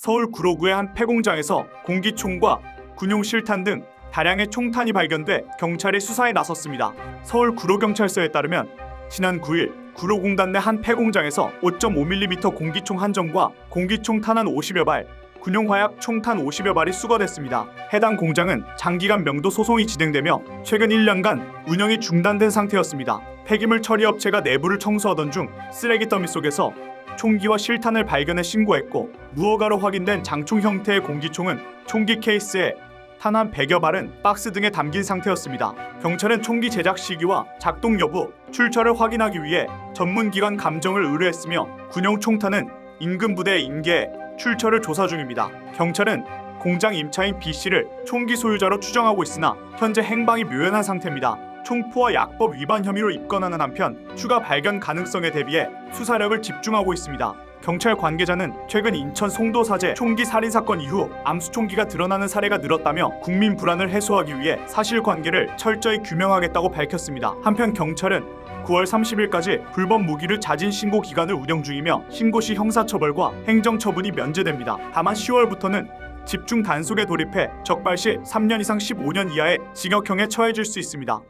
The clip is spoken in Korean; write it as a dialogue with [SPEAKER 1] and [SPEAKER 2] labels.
[SPEAKER 1] 서울 구로구의 한 폐공장에서 공기총과 군용 실탄 등 다량의 총탄이 발견돼 경찰이 수사에 나섰습니다. 서울 구로경찰서에 따르면 지난 9일 구로공단 내 한 폐공장에서 5.5mm 공기총 한 정과 공기총 탄환 50여 발, 군용 화약 총탄 50여 발이 수거됐습니다. 해당 공장은 장기간 명도 소송이 진행되며 최근 1년간 운영이 중단된 상태였습니다. 폐기물 처리 업체가 내부를 청소하던 중 쓰레기 더미 속에서 총기와 실탄을 발견해 신고했고 무허가로 확인된 장총 형태의 공기총은 총기 케이스에 탄한 100여 발은 박스 등에 담긴 상태였습니다. 경찰은 총기 제작 시기와 작동 여부, 출처를 확인하기 위해 전문기관 감정을 의뢰했으며 군용 총탄은 인근 부대에 인계해 출처를 조사 중입니다. 경찰은 공장 임차인 B 씨를 총기 소유자로 추정하고 있으나 현재 행방이 묘연한 상태입니다. 총포와 약법 위반 혐의로 입건하는 한편 추가 발견 가능성에 대비해 수사력을 집중하고 있습니다. 경찰 관계자는 최근 인천 송도 사제 총기 살인 사건 이후 암수 총기가 드러나는 사례가 늘었다며 국민 불안을 해소하기 위해 사실관계를 철저히 규명하겠다고 밝혔습니다. 한편 경찰은 9월 30일까지 불법 무기를 자진 신고 기간을 운영 중이며 신고 시 형사처벌과 행정처분이 면제됩니다. 다만 10월부터는 집중 단속에 돌입해 적발 시 3년 이상 15년 이하의 징역형에 처해질 수 있습니다.